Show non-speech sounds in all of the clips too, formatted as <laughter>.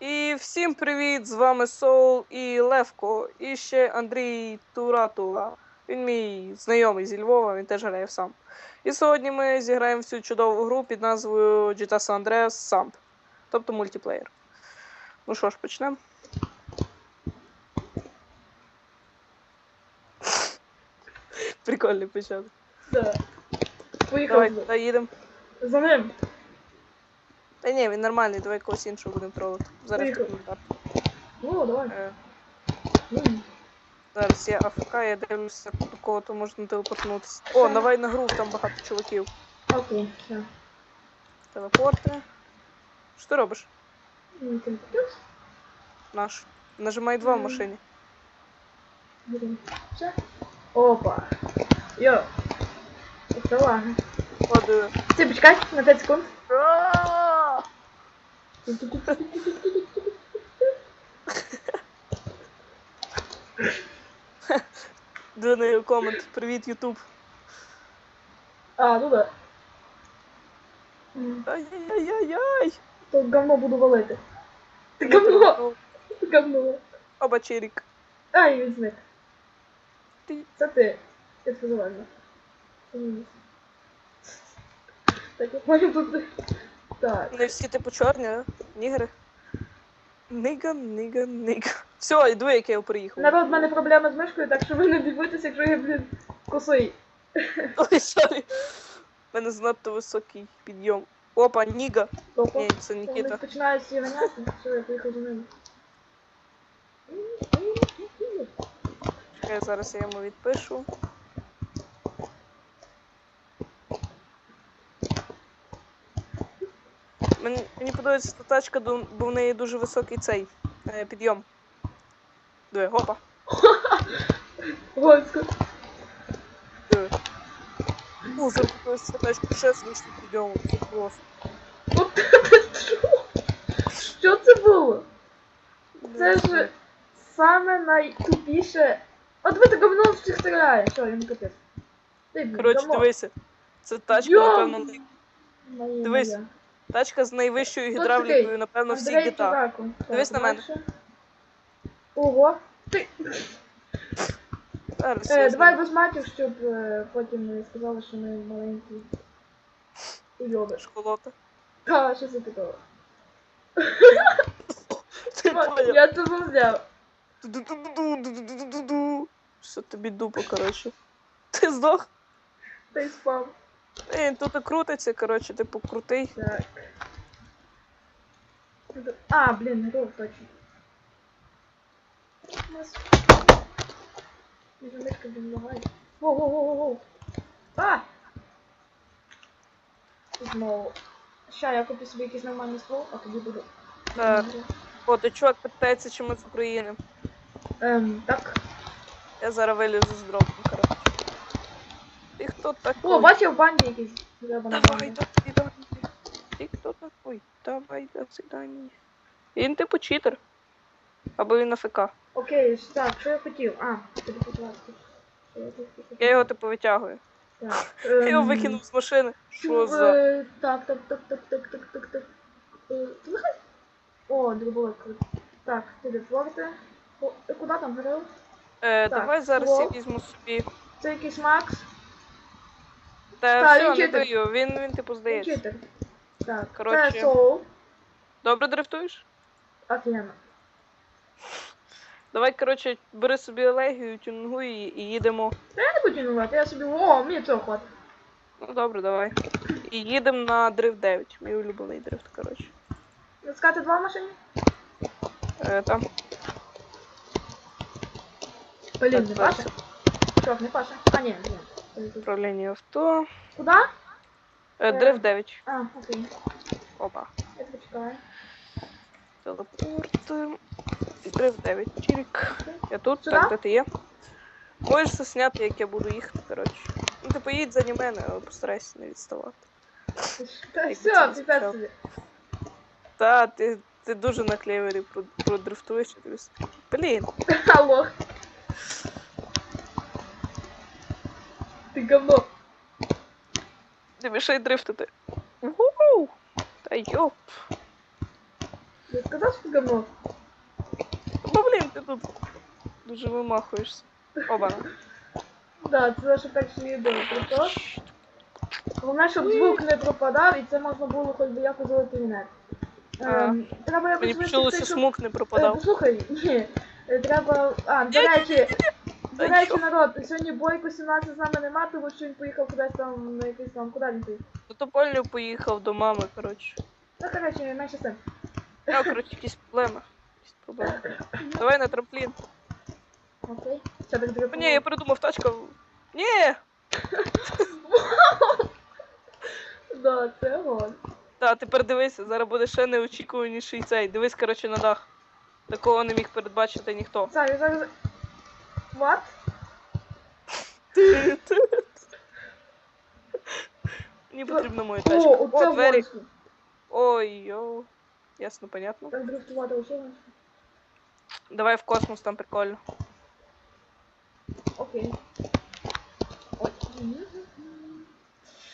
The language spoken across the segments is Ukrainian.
І всім привіт! З вами Соул і Левко, і ще Андрій Туратула. Він мій знайомий зі Львова, він теж грає в сам. І сьогодні ми зіграємо в цю чудову гру під назвою GTA San Andreas Samp, тобто мультиплеєр. Ну що ж, почнемо. Прикольний початок. Да. Поїхали. куди їдемо. За ним. Та ні, він нормальний, давай когось іншого будемо тролити. Зараз Поїхали. коментар. О, давай. Е, М. Зараз я АФК, я дивлюся, до кого то можна телепортнутися. О, давай на гру, там багато чуваків. Окей, все. Телепорти. Що ти робиш? Ти купив? Наш. Нажимай два в Мгм. машині. Все. Опа. Йо. Это ладно. О, диви. Ти почекай на 5 секунд. А! На його комент. Привіт, Ютуб. А, ну да. Ай-яй-яй-яй. То говно буду валити. Ти говно. Ти говно. Оба черік. Ай, він зник. Ти. Це ти. Я завально. Так, понял тут. Так. Не всі типу чорні, а? Нігри. Нига, нига, нига. Все, іду, як я приїхав. Народ, в мене проблема з мишкою, так що ви не дивитесь, якщо я, блін, косий. <laughs> Ой, сорі. У мене занадто високий підйом. Опа, Ніга. Опа. Ні, це Вони Нікіта. починають всі ганяти. Все, я поїхав за ними. Чекай, зараз я йому відпишу. Мені, мені подобається та тачка, бо в неї дуже високий цей е, підйом. Диви, гопа. Гонсько. Диви. Ну, купив цю тачку ще вищим підйомом. Це просто. Що? Це було? Це ж саме найтупіше. От ви так говно всіх стріляє. Що, йому капець. Коротше, дивися. Це тачка, напевно, най- дивись. Тачка з найвищою гідравлікою, напевно, всіх. Чураку. Так, Дивись на мене. Ого. Ти. Зараз Е, я давай без матів, щоб е, потім не сказали, що ми маленькі. Уйоби. Школота. Та, що це такого? <laughs> Ти поняв? Я це взяв. Ду-ду-ду-ду-ду-ду-ду-ду. Що тобі дупа, коротше. Ти здох? Та й спав. Ей, тут і крутиться, коротше, типу крутий. Так. А, блін, гров точно. Нас. Вже мишка блін лагає. Воу-воу-воу-воу. А! Знову. Ща, я куплю собі якийсь нормальний ствол, а тоді буду. Так. О, ти чувак питається, чи ми з України. Ем, так. Я зараз вилізу з дропом, коротше. Ти хто такий? О, бачив в банді якийсь. На Давай, до свидання. Ти хто такий? Давай, до свидання. Він типу читер. Або він АФК. Окей, так, що я хотів? А. Я його типу витягую. Так. <laughs> Я його ем, викинув з машини. Що е, за. Так, так, так, так, так, так, так, так. Е, О, дробовик. Так, телепорти. О, куди там грав? Е, давай зараз я візьму собі. Це якийсь Макс. Та Та, все, він не даю. Він, він типу здається. читер. Так, Коротше. це Соул. Добре дрифтуєш? Офігенно. Давай, коротше, бери собі елегію, тюнгуй і, і їдемо. Та я не буду тянувати, я собі. О, мені цього хватить. Ну добре, давай. І їдемо на дрифт 9. Мій улюблений дрифт, коротше. Наскати два в машині? Е, там. Блін, Так, не паша? Що, не паша? А, ні, ні. Управління авто. Куди? Е, Е. дрифт 9. А, окей. Опа. Я почекаю. Телепорт. Дрифт 9. Чирік. Я тут, Сюди? так, де ти є. Можеш засняти, як я буду їхати, коротше. Ну ти поїдь за мене, але постарайся не відставати. Та все, це піпець собі. Та, ти, ти дуже на клевері про- продрифтуєш. я тобі с- Блін. Алло. Ти говно. Не мішай дрифтити. Угу! Та йоп. Я сказав, що ти говно? Ну блін, ти тут дуже вимахуєшся. Оба. Да, це наше перше відео про то. Головне, щоб звук не пропадав, і це можна було хоч би якось інет. Ем, треба якось Мені вивчити, почулося, щоб- смук не Е, пропадав. Послухай, ні. е, Треба. А, до речі, до речі, народ, сьогодні Бойко 17 з нами нема, тому що він поїхав кудись там на якийсь там, куди він поїхав? Топольню поїхав до мами, коротше. Ну, коротше, менше з тим. У коротше, якісь проблеми. Якісь проблеми. Давай на трамплін. Окей. Що так тобі ні, я придумав тачку. Ні! <laughs> Да, це гон. Та, тепер дивися, зараз буде ще неочікуваніший цей. Дивись, коротше, на дах. Такого не міг передбачити ніхто. Зараз, зараз. What? Мені потрібна моя О, тачка. оце О, двері. Ой, йоу. Ясно, понятно. Так дрифтувати. Давай в космос, там прикольно. Окей. Ой.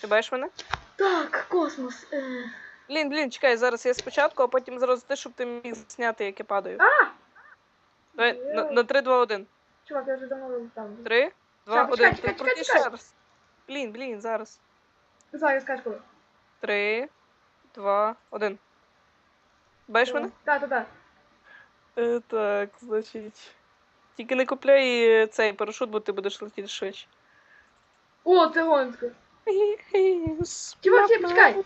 Ти бачиш мене? Так, космос. Е. Блін, блін, чекай, зараз я спочатку, а потім зразу ти, щоб ти міг зняти, як я падаю. А! Давай, на, на 3, 2, 1. Чувак, я вже давно там. 3, 2, Чекай, 1. чекай, чекай, Крути чекай. ще раз. Блін, блін, зараз. Зараз скажеш коли. 3, 2, 1. Бачиш мене? Так, так, так. Е, так, значить. Тільки не купляй е, цей парашут, бо ти будеш летіти швидше. О, це гонсько. Чувак, я- почекай.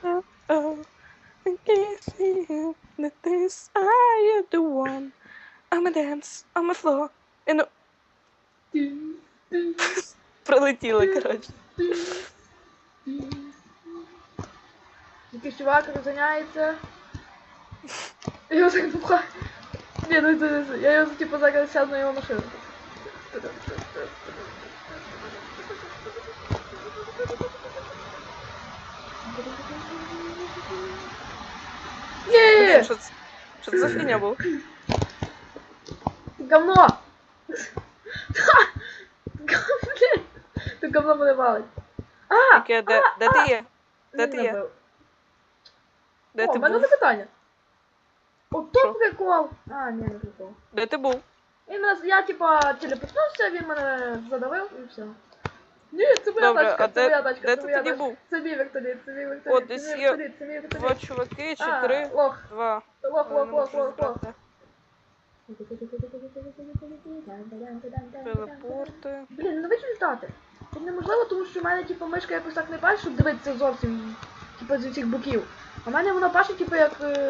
I'm a dance, I'm a floor. Ну, пролетіла, коротше. Якийсь чувак розганяється. Я його так допхаю. Ні, ну це, це, я його типу зараз сяду на його машину. Блін, Ні! що це? Що це за фігня була? Говно! Говно! <laughs> Ти говно мене валить. А! Яке, де, де ти є? Де ти є? Де О, ти в мене був? запитання. Ото Що? прикол. А, ні, не прикол. Де ти був? Він нас, я типа телепортнувся, він мене задавив і все. Ні, це моя Добре, тачка, а це де- моя тачка, де це ти моя тоді тачка. був? Це мій вертоліт, це мій О, вертоліт, десь це мій є вертоліт, це мій Два вертоліт. чуваки, чи А, три? Лох, Два. лох, Але лох, не лох, можу лох, лох. збрати. Телепорти. Блін, ну ви літати. Тут неможливо, тому що в мене типу мишка якось так не бачить, щоб дивитися зовсім типу з усіх боків. А в мене вона бачить, типу, як. е,